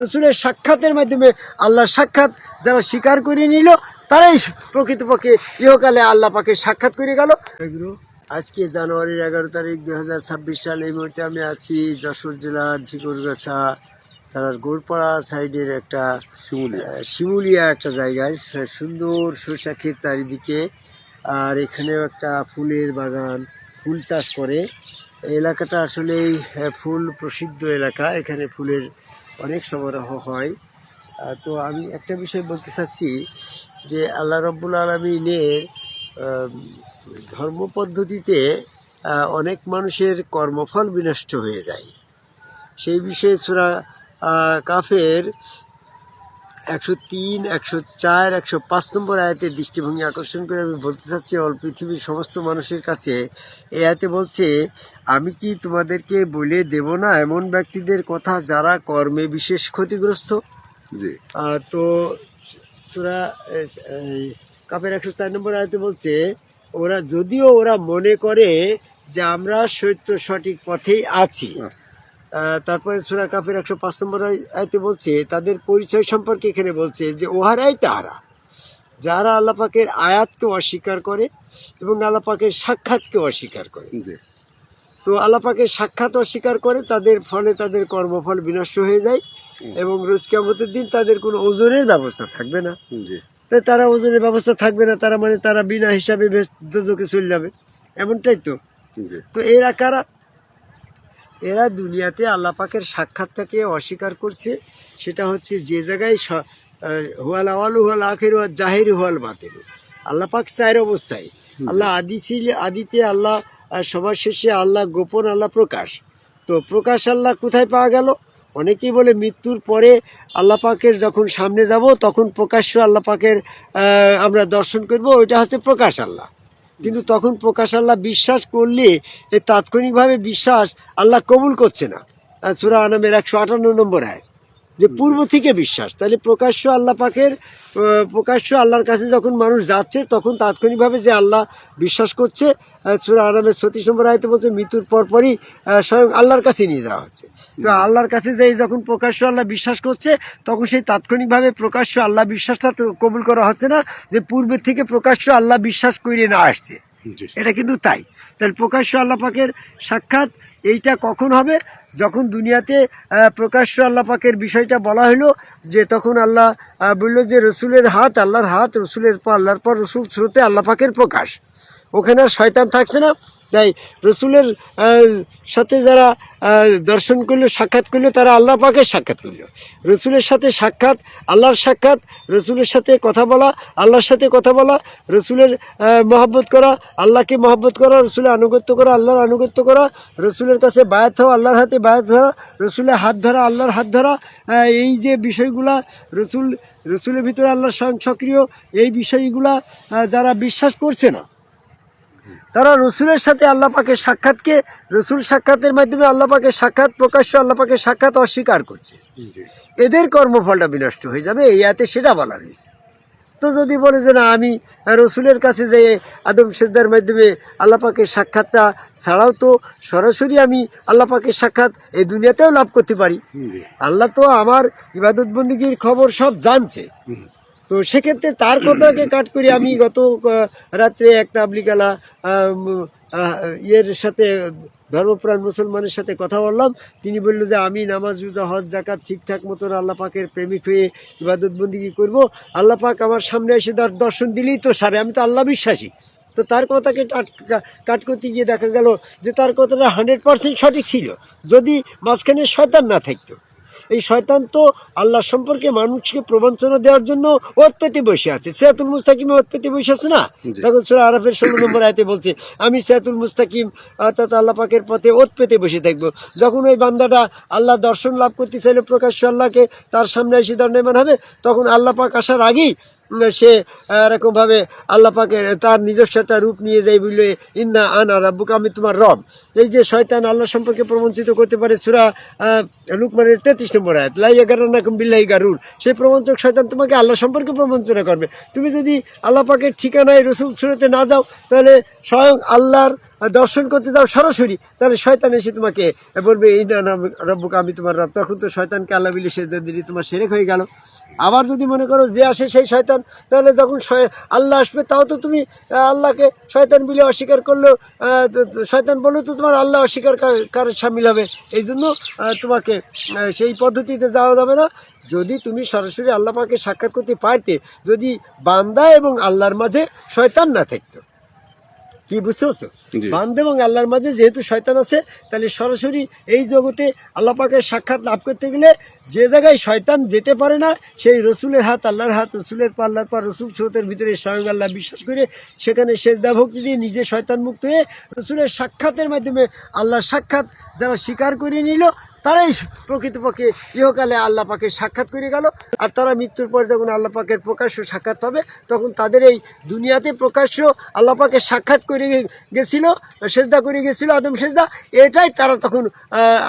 রসুলের সাক্ষাতের মাধ্যমে আল্লাহর সাক্ষাৎ যারা স্বীকার করে নিল তারাই প্রকৃতপক্ষে ইহকালে আল্লাহ পাকে সাক্ষাৎ করে গেল। আজকে জানুয়ারির এগারো তারিখ দু হাজার ছাব্বিশ সাল এই মুহূর্তে আমি আছি যশোর জেলার ঝিকুরগাছা তার গোড়পাড়া সাইডের একটা শিমুলিয়া। শিমুলিয়া একটা জায়গায় সুন্দর সরষা ক্ষেত চারিদিকে আর এখানেও একটা ফুলের বাগান ফুল চাষ করে। এলাকাটা আসলেই ফুল প্রসিদ্ধ এলাকা। এখানে ফুলের অনেক সমারোহ হয়। তো আমি একটা বিষয় বলতে চাচ্ছি যে আল্লাহ রব্বুল আলমিনের ধর্ম পদ্ধতিতে অনেক মানুষের কর্মফল বিনষ্ট হয়ে যায়। সেই বিষয়ে সুরা কাফের একশো তিন একশো চার একশো পাঁচ নম্বর আয়াতের দৃষ্টিভঙ্গি আকর্ষণ করে আমি বলতে চাচ্ছি অল পৃথিবীর সমস্ত মানুষের কাছে এই আয়াতে বলছে আমি কি তোমাদেরকে বলে দেব না এমন ব্যক্তিদের কথা যারা কর্মে বিশেষ ক্ষতিগ্রস্ত? তো সুরা কাপের একশো চার নম্বর আয়তে বলছে ওরা যদিও ওরা মনে করে যে আমরা সত্য সঠিক পথেই আছি তারপরে সুরা কাফের একশো পাঁচ নম্বর আয়তে বলছে তাদের পরিচয় সম্পর্কে এখানে বলছে যে ওহারাই তাহারা যারা আল্লাপাকের আয়াতকে অস্বীকার করে এবং আল্লাপাকের সাক্ষাৎকে অস্বীকার করে। তো আল্লাপাকের সাক্ষাৎ অস্বীকার করে তাদের ফলে তাদের কর্মফল বিনষ্ট হয়ে যায় এবং রোজ কেমতের দিন তাদের কোনো ওজনের ব্যবস্থা থাকবে না। জি। তো তারা ওজনের ব্যবস্থা থাকবে না তারা মানে তারা বিনা হিসাবে বেস্তকে চলে যাবে। এমনটাই তো। তো এরা কারা? এরা দুনিয়াতে আল্লাহ পাকের সাক্ষাৎটাকে অস্বীকার করছে। সেটা হচ্ছে যে জায়গায় হুয়াল আওয়াল হুয়াল আখের হুয়াল জাহির হুয়াল আল্লাহ পাক চায়ের অবস্থায়। আল্লাহ আদি ছিল আদিতে আল্লাহ সবার শেষে আল্লাহ গোপন আল্লাহ প্রকাশ। তো প্রকাশ আল্লাহ কোথায় পাওয়া গেল? অনেকেই বলে মৃত্যুর পরে আল্লাহ পাকের যখন সামনে যাব তখন প্রকাশ্য আল্লাহ পাকের আমরা দর্শন করব ওইটা হচ্ছে প্রকাশ আল্লাহ। কিন্তু তখন প্রকাশ আল্লাহ বিশ্বাস করলে এই তাৎক্ষণিকভাবে বিশ্বাস আল্লাহ কবুল করছে না। সুরা আনামের একশো আটান্ন নম্বর আয় যে পূর্ব থেকে বিশ্বাস। তাহলে প্রকাশ্য আল্লাহ পাকের প্রকাশ্য আল্লাহর কাছে যখন মানুষ যাচ্ছে তখন তাৎক্ষণিকভাবে যে আল্লাহ বিশ্বাস করছে আহ, আরামের ছত্রিশ নম্বর আয়তে বলছে মৃত্যুর পরপরই স্বয়ং আল্লাহর কাছে নিয়ে যাওয়া হচ্ছে। তো আল্লাহর কাছে যে যখন প্রকাশ্য আল্লাহ বিশ্বাস করছে তখন সেই তাৎক্ষণিকভাবে প্রকাশ্য আল্লাহ বিশ্বাসটা তো কবুল করা হচ্ছে না যে পূর্বের থেকে প্রকাশ্য আল্লাহ বিশ্বাস করে না আসছে। এটা কিন্তু তাই। তাহলে প্রকাশ্য আল্লাপাকের সাক্ষাৎ এইটা কখন হবে? যখন দুনিয়াতে প্রকাশ্য আল্লাপাকের বিষয়টা বলা হলো যে তখন আল্লাহ বলল যে রসুলের হাত, আল্লাহর হাত, রসুলের পর, আল্লাহর পর রসুল স্রোতে আল্লাপাকের প্রকাশ। ওখানে আর শয়তান থাকছে না। তাই রসুলের সাথে যারা দর্শন করল, সাক্ষাৎ করল, তারা আল্লাহ পাকে সাক্ষাৎ করল। রসুলের সাথে সাক্ষাৎ, আল্লাহর সাক্ষাৎ, রসুলের সাথে কথা বলা, আল্লাহর সাথে কথা বলা, রসুলের মহব্বত করা, আল্লাহকে মহব্বত করা, রসুলের আনুগত্য করা, আল্লাহর আনুগত্য করা, রসুলের কাছে বায়াত হওয়া, আল্লাহর হাতে বায়াত ধরা, রসুলের হাত ধরা, আল্লাহর হাত ধরা এই যে বিষয়গুলা, রসুল, রসুলের ভিতরে আল্লাহ স্বয়ং সক্রিয়, এই বিষয়গুলা যারা বিশ্বাস করছে না তারা রসুলের সাথে আল্লাহ পাকের সাক্ষাৎকে রসুল সাক্ষাতের মাধ্যমে আল্লাহ পাকের সাক্ষাৎ প্রকাশ্য আল্লাহ পাকের সাক্ষাৎ অস্বীকার করছে। এদের কর্মফলটা বিনষ্ট হয়ে যাবে এই আয়াতে সেটা বলা হয়েছে। তো যদি বলে যে না আমি রসুলের কাছে যে আদম সেজদার মাধ্যমে আল্লাহ পাকের সাক্ষাৎটা ছাড়াও তো সরাসরি আমি আল্লাহ পাকের সাক্ষাৎ এই দুনিয়াতেও লাভ করতে পারি। আল্লাহ তো আমার ইবাদত বন্দিগির খবর সব জানছে। তো সেক্ষেত্রে তার কথাকে কাট করে আমি গত রাত্রে একটা আবলিকালা ইয়ের সাথে, ধর্মপ্রাণ মুসলমানের সাথে কথা বললাম। তিনি বলল যে, আমি নামাজ, রোজা, হজ জাকাত ঠিকঠাক মতন আল্লাহ পাকের প্রেমিক হয়ে ইবাদত বন্দিগি করব? আল্লাহ পাক আমার সামনে এসে দর- দর্শন দিলেই তো সারে, আমি তো আল্লাহ বিশ্বাসী। তো তার কথাকে কাট করতে গিয়ে দেখা গেল যে, তার কথাটা হান্ড্রেড পার্সেন্ট সঠিক ছিল। যদি মাঝখানে শয়তান না থাকতো। এই শয়তান তো আল্লাহ সম্পর্কে মানুষকে প্রবঞ্চনা দেওয়ার জন্য ওত পেতে বসে আছে। সেয়াতুল মুস্তাকিমে ওত পেতে বসে আছে না। তখন সুরা আরফের ষোলো নম্বর আয়তে বলছে আমি সেয়াতুল মুস্তাকিম অর্থাৎ আল্লাহ পাকের পথে ওত পেতে বসে থাকব। যখন ওই বান্দাটা আল্লাহ দর্শন লাভ করতে চাইলে প্রকাশ্য আল্লাহকে তার সামনে এসে দণ্ডায়মান হবে তখন আল্লাহ পাক আসার আগেই সে এরকমভাবে আল্লাহ পাকের তার নিজস্ব একটা রূপ নিয়ে যায় বললে, ইন্না আনা রাব্বুকা, আমি তোমার রব। এই যে শয়তান আল্লাহ সম্পর্কে প্রবঞ্চিত করতে পারে সুরা লুকমানের তেত্রিশ নম্বর আয়াত লাইয়া গারান্নাকুম বিল্লাহি গারুর সেই প্রবঞ্চক শয়তান তোমাকে আল্লাহ সম্পর্কে প্রবঞ্চনা করবে। তুমি যদি আল্লাহ পাকের ঠিকানায় রসুল সুরতে না যাও, তাহলে স্বয়ং আল্লাহর দর্শন করতে যাও সরাসরি, তাহলে শয়তান এসে তোমাকে বলবে, এই না রব্বুকে, আমি তোমার রব। তখন তো শয়তানকে আল্লাহ বিলি সেজদা দিলি তোমার সেরেক হয়ে গেল। আবার যদি মনে করো যে আসে সেই শয়তান, তাহলে যখন আল্লাহ আসবে, তাও তো তুমি আল্লাহকে শয়তান বিলে অস্বীকার করলেও শয়তান বললেও তো তোমার আল্লাহ অস্বীকার কার- কার সামিল হবে। এই জন্য তোমাকে সেই পদ্ধতিতে যাওয়া যাবে না। যদি তুমি সরাসরি আল্লাহ পাকে সাক্ষাৎ করতে পারতে, যদি বান্দা এবং আল্লাহর মাঝে শয়তান না থাকতো। কি বুঝতে পারছ জি। বান্দা এবং আল্লাহর মাঝে যেহেতু শয়তান আছে তাহলে সরাসরি এই জগতে আল্লাহ পাকের সাক্ষাৎ লাভ করতে গেলে যে জায়গায় শয়তান যেতে পারে না সেই রসুলের হাত আল্লাহর হাত রসুলের পা আল্লাহর পা রসুল স্রোতের ভিতরে স্বয়ং আল্লাহ বিশ্বাস করে সেখানে সেজদা ভক্তি দিয়ে নিজে শয়তান মুক্ত হয়ে রসুলের সাক্ষাতের মাধ্যমে আল্লাহর সাক্ষাৎ যারা স্বীকার করে নিল তারাই প্রকৃতপক্ষে ইহকালে আল্লাহ পাকের সাক্ষাৎ করে গেল। আর তারা মৃত্যুর পর যখন আল্লাহ পাকের প্রকাশ্য সাক্ষাৎ পাবে তখন তাদের এই দুনিয়াতে প্রকাশ্য আল্লাহ পাকের সাক্ষাৎ করে গেছিল সেজদা করে গেছিল আদম সেজদা। এটাই তারা তখন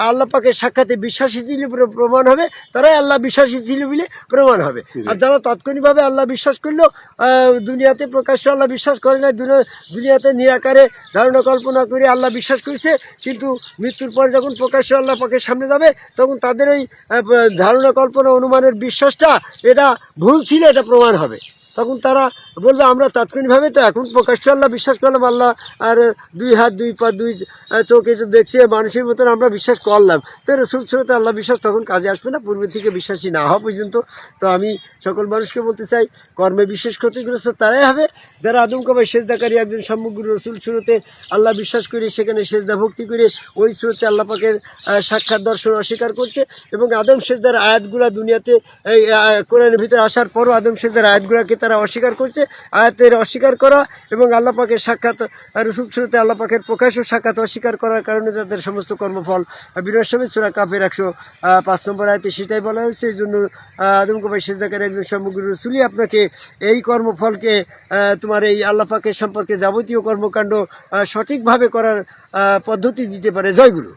আল্লাহ পাকের সাক্ষাতে বিশ্বাসী ছিল প্রমাণ হবে। তারাই আল্লাহ বিশ্বাসী ছিল বলে প্রমাণ হবে। আর যারা তাৎক্ষণিকভাবে আল্লাহ বিশ্বাস করল দুনিয়াতে প্রকাশ্য আল্লাহ বিশ্বাস করে না দুনিয়া- দুনিয়াতে নিরাকারে ধারণা কল্পনা করে আল্লাহ বিশ্বাস করছে কিন্তু মৃত্যুর পর যখন প্রকাশ্য আল্লাহ পাকের সামনে যাবে তখন তাদের ওই ধারণা কল্পনা অনুমানের বিশ্বাসটা এটা ভুল ছিল এটা প্রমাণ হবে। তখন তারা বলবে, আমরা তাৎক্ষণিকভাবে তো এখন প্রকাশ্য আল্লাহ বিশ্বাস করলাম, আল্লাহ আর দুই হাত, দুই পা, দুই চোখ এটা দেখছে মানুষের মতন আমরা বিশ্বাস করলাম। তো রসুল সুরতে আল্লাহ বিশ্বাস তখন কাজে আসবে না পূর্বে থেকে বিশ্বাসী না হওয়া পর্যন্ত। তো আমি সকল মানুষকে বলতে চাই, কর্মে বিশেষ ক্ষতিগ্রস্ত তারাই হবে। যারা আদম কবাই সেজদাকারী একজন সমগ্র রসুল সুরতে আল্লাহ বিশ্বাস করে সেখানে সেজদা ভক্তি করে ওই সুরতে আল্লাহ পাকের সাক্ষাৎ দর্শন অস্বীকার করছে এবং আদম সেজদার আয়াতগুলা দুনিয়াতে এই কোরআনের ভিতরে আসার পরও আদম সেজদার আয়াতগুলাকে তারা অস্বীকার করছে আয়াতের অস্বীকার করা এবং আল্লাহ পাকের সাক্ষাৎ রসুল সুরতে আল্লাহ পাকের প্রকাশ্য সাক্ষাৎ অস্বীকার করার কারণে তাদের সমস্ত কর্মফল বিনয় সময় সুরা কাপের একশো পাঁচ নম্বর আয়তে সেটাই বলা হয়েছে। এই জন্য আহ, আদম কবাই সেজদাকারী একজন সমগ্র রসুলই আপনাকে এই কর্মফলকে তোমার এই আল্লাহ পাকের সম্পর্কে যাবতীয় কর্মকাণ্ড সঠিকভাবে করার পদ্ধতি দিতে পারে। জয়গুরু।